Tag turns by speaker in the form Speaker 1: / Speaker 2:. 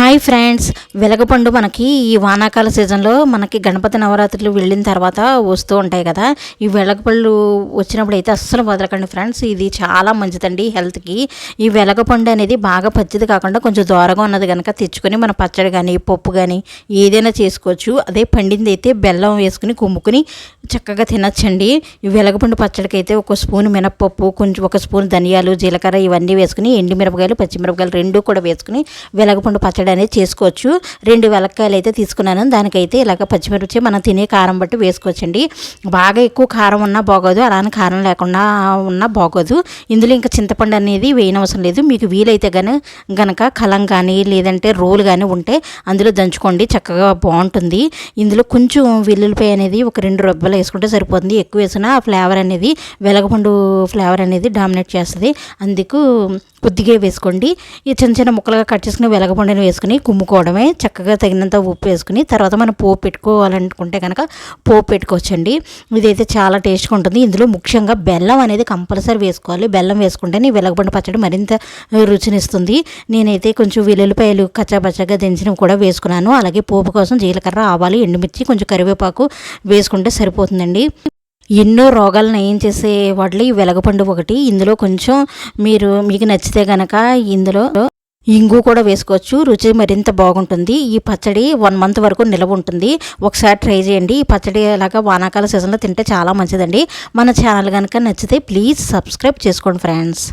Speaker 1: Hi friends వెలగపండు మనకి ఈ వానాకాల సీజన్లో మనకి గణపతి నవరాత్రులు వెళ్ళిన తర్వాత వస్తూ ఉంటాయి కదా. ఈ వెలగపళ్ళు వచ్చినప్పుడు అయితే అస్సలు వదలకండి ఫ్రెండ్స్ ఇది చాలా మంచిదండి హెల్త్కి. ఈ వెలగపండు అనేది బాగా పచ్చిది కాకుండా కొంచెం దూరంగా ఉన్నది కనుక తెచ్చుకొని మన పచ్చడి కానీ పప్పు కానీ ఏదైనా చేసుకోవచ్చు. అదే పండింది అయితే బెల్లం వేసుకుని కుమ్ముకుని చక్కగా తినచ్చండి. ఈ వెలగపండు పచ్చడికి అయితే ఒక స్పూన్ మినప్పప్పు కొంచెం ఒక స్పూన్ ధనియాలు జీలకర్ర ఇవన్నీ వేసుకుని ఎండిమిరపకాయలు పచ్చిమిరపకాయలు రెండు కూడా వేసుకుని వెలగపండు పచ్చడి అనేది చేసుకోవచ్చు. రెండు వెలక్కాయలు అయితే తీసుకున్నాను. దానికైతే ఇలాగ పచ్చిమిర్చి మనం తినే కారం బట్టి వేసుకోవచ్చండి. బాగా ఎక్కువ కారం ఉన్నా బాగోదు. అలానే కారం లేకుండా ఉన్నా బాగోదు. ఇందులో ఇంకా చింతపండు అనేది వేయనవసరం లేదు. మీకు వీలైతే కానీ గనక కలం కానీ లేదంటే రోలు కానీ ఉంటే అందులో దంచుకోండి. చక్కగా బాగుంటుంది. ఇందులో కొంచెం వెల్లుల్లిపాయ అనేది ఒక రెండు రొబ్బలు వేసుకుంటే సరిపోతుంది. ఎక్కువ వేసినా ఆ ఫ్లేవర్ అనేది వెలగపండు ఫ్లేవర్ అనేది డామినేట్ చేస్తుంది. అందుకు కొద్దిగా వేసుకోండి. ఈ చిన్న చిన్న ముక్కలుగా కట్ చేసుకుని వెలగపండుని వేసుకుని కుమ్ముకోవడమే చక్కగా తగినంత ఉప్పు వేసుకుని తర్వాత మనం పోపు పెట్టుకోవాలనుకుంటే కనుక పోపు పెట్టుకోవచ్చండి. ఇదైతే చాలా టేస్ట్గా ఉంటుంది. ఇందులో ముఖ్యంగా బెల్లం అనేది కంపల్సరీ వేసుకోవాలి. బెల్లం వేసుకుంటే నీ వెలగపండు పచ్చడి మరింత రుచినిస్తుంది. నేనైతే కొంచెం వెల్లుల్లిపాయలు కచ్చాపచ్చగా దించినవి కూడా వేసుకున్నాను. అలాగే పోపు కోసం జీలకర్ర ఆవాలు ఎండుమిర్చి కొంచెం కరివేపాకు వేసుకుంటే సరిపోతుందండి. ఎన్నో రోగాలు నయం చేసే వాటిలో ఈ వెలగపండు ఒకటి. ఇందులో కొంచెం మీరు మీకు నచ్చితే గనక ఇందులో ఇంగు కూడా వేసుకోవచ్చు. రుచి మరింత బాగుంటుంది. ఈ పచ్చడి వన్ మంత్ వరకు నిలవ ఉంటుంది. ఒకసారి ట్రై చేయండి. ఈ పచ్చడి అలాగా వానాకాల సీజన్లో తింటే చాలా మంచిదండి. మన ఛానల్ కనుక నచ్చితే ప్లీజ్ సబ్స్క్రైబ్ చేసుకోండి ఫ్రెండ్స్.